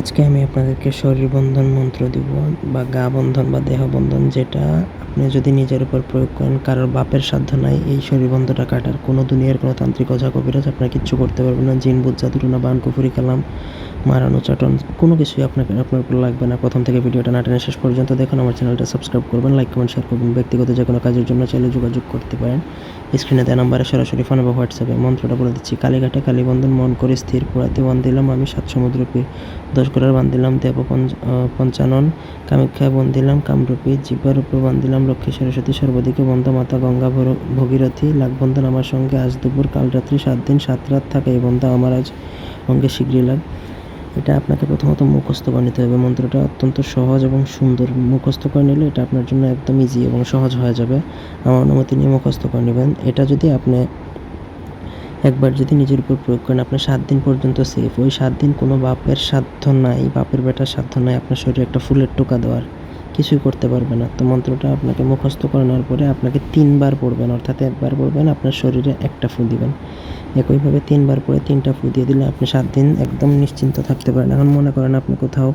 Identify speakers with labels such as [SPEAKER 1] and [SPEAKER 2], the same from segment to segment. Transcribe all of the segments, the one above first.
[SPEAKER 1] আজকে আমি আপনাদেরকে শরীর বন্ধন মন্ত্র দিব, বা গা বন্ধন, বা দেহ বন্ধন, যেটা আপনি যদি নিজের উপর প্রয়োগ করেন, কারোর বাপের সাধ্য নাই এই শরীর বন্ধটা কাটার। কোনো দুনিয়ার কোনো তান্ত্রিক অজা কবিরাজ আপনার কিচ্ছু করতে পারবে না। জিন বুধ জাদুটনা বান, কুফুরি, কালাম, মারানো, চাটন, কোনো কিছুই আপনাকে, আপনার উপর লাগবে না। প্রথম থেকে ভিডিওটা না টেনে শেষ পর্যন্ত দেখুন। আমার চ্যানেলটা সাবস্ক্রাইব করবেন, লাইক, কমেন্ট, শেয়ার করবেন। ব্যক্তিগত যে কোনো কাজের জন্য চাইলে যোগাযোগ করতে পারেন। স্ক্রিনে দেওয়া নাম্বারে সরাসরি ফোন বা হোয়াটসঅ্যাপে মন্ত্রটা বলে দিচ্ছি। কালীঘাটে কালীবন্ধন মন করে স্থির পুরাতে বান দিলাম আমি সাত সমুদ্রপি দশ করার বান দিলাম, দেব পঞ্চানন। কামাখ্যায় বন দিলাম, কামরূপী জিব্বার উপর বান দিলাম, লক্ষ্মী সরস্বতী সর্বদিকে বন্ধ, মাতা গঙ্গা ভগীরথী। লাখবন্ধন আমার সঙ্গে, আজ দুপুর, কাল রাত্রি, সাত দিন, সাত রাত থাকে এই বন্ধ আমার আজ। অঙ্গে শীঘ্রই লাভ। এটা আপনাকে প্রথমত মুখস্থ করে নিতে হবে। মন্ত্রটা অত্যন্ত সহজ এবং সুন্দর মুখস্থ করে নিলে এটা আপনার জন্য একদম ইজি এবং সহজ হয়ে যাবে। আমার অনুমতি নিয়ে মুখস্থ করে নেবেন। এটা যদি আপনি একবার যদি নিজের উপর প্রয়োগ করেন আপনার সাত দিন পর্যন্ত সেফ ওই সাত দিন কোনো বাপের সাধ্য নাই, বাপের বেটার সাধ্য নাই আপনার শরীরে একটা ফুলের টোকা দেওয়ার। কিছুই করতে পারবে না। তো মন্ত্রটা আপনাকে মুখস্থ করে নেওয়ার পরে আপনাকে তিনবার পড়বেন, অর্থাৎ একবার পড়বেন, আপনার শরীরে একটা ফু দিবেন। একইভাবে তিনবার পরে তিনটা ফু দিয়ে দিলে আপনি সাত দিন একদম নিশ্চিন্ত থাকতে পারেন। এখন মনে করেন আপনি কোথাও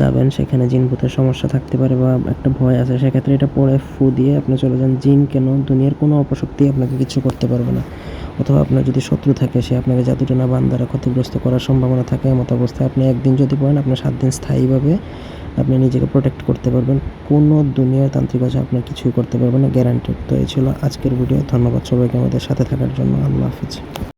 [SPEAKER 1] যাবেন, সেখানে জিন ভূতের সমস্যা থাকতে পারে বা একটা ভয় আছে, সেক্ষেত্রে এটা পরে ফু দিয়ে আপনি চলে যান। জিন কেন, দুনিয়ার কোনো অপশক্তি আপনাকে কিছু করতে পারবে না। অথবা আপনার যদি শত্রু থাকে, সে আপনাকে জাদুটনা বান দ্বারা ক্ষতিগ্রস্ত করার সম্ভাবনা থাকে এমত অবস্থায় আপনি একদিন যদি পড়েন আপনার সাত দিন স্থায়ীভাবে আপনি নিজেকে প্রোটেক্ট করতে পারবেন। কোনো দুনিয়ার তান্ত্রিক আছে আপনার কিছুই করতে পারবেন না গ্যারান্টেড তো এই ছিল আজকের ভিডিও ধন্যবাদ সবাইকে আমাদের সাথে থাকার জন্য। আল্লাহ হাফিজ।